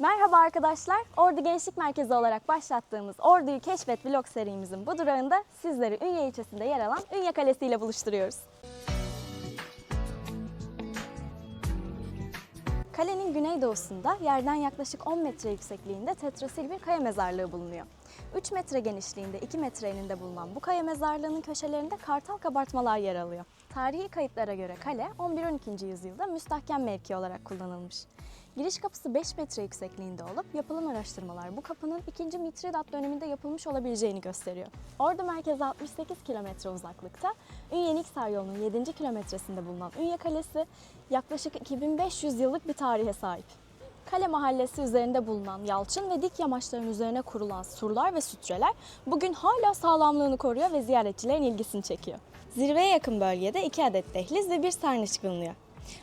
Merhaba arkadaşlar. Ordu Gençlik Merkezi olarak başlattığımız Ordu'yu Keşfet vlog serimizin bu durağında sizleri Ünye ilçesinde yer alan Ünye Kalesi ile buluşturuyoruz. Kalenin güneydoğusunda yerden yaklaşık 10 metre yüksekliğinde tetrasil bir kaya mezarlığı bulunuyor. 3 metre genişliğinde 2 metre eninde bulunan bu kaya mezarlığının köşelerinde kartal kabartmalar yer alıyor. Tarihi kayıtlara göre kale 11-12. yüzyılda müstahkem mevki olarak kullanılmış. Giriş kapısı 5 metre yüksekliğinde olup yapılan araştırmalar bu kapının 2. Mitridat döneminde yapılmış olabileceğini gösteriyor. Ordu merkeze 68 kilometre uzaklıkta Ünye Niksar yolunun 7. kilometresinde bulunan Ünye Kalesi yaklaşık 2500 yıllık bir tarihe sahip. Kale mahallesi üzerinde bulunan yalçın ve dik yamaçların üzerine kurulan surlar ve sütreler bugün hala sağlamlığını koruyor ve ziyaretçilerin ilgisini çekiyor. Zirveye yakın bölgede iki adet dehliz ve bir sarnıç bulunuyor.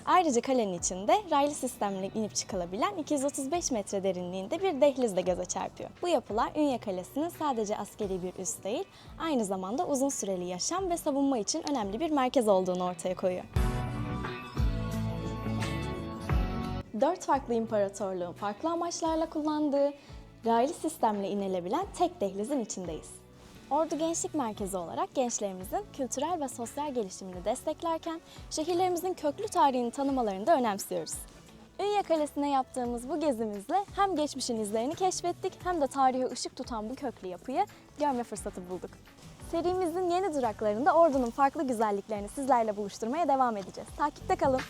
Ayrıca kalenin içinde raylı sistemle inip çıkılabilen 235 metre derinliğinde bir dehliz de göze çarpıyor. Bu yapılar Ünye Kalesi'nin sadece askeri bir üs değil, aynı zamanda uzun süreli yaşam ve savunma için önemli bir merkez olduğunu ortaya koyuyor. Dört farklı imparatorluğun farklı amaçlarla kullandığı raylı sistemle inilebilen tek dehlizin içindeyiz. Ordu Gençlik Merkezi olarak gençlerimizin kültürel ve sosyal gelişimini desteklerken şehirlerimizin köklü tarihini tanımalarını da önemsiyoruz. Ünye Kalesi'ne yaptığımız bu gezimizle hem geçmişin izlerini keşfettik hem de tarihe ışık tutan bu köklü yapıyı görme fırsatı bulduk. Serimizin yeni duraklarında Ordu'nun farklı güzelliklerini sizlerle buluşturmaya devam edeceğiz. Takipte kalın.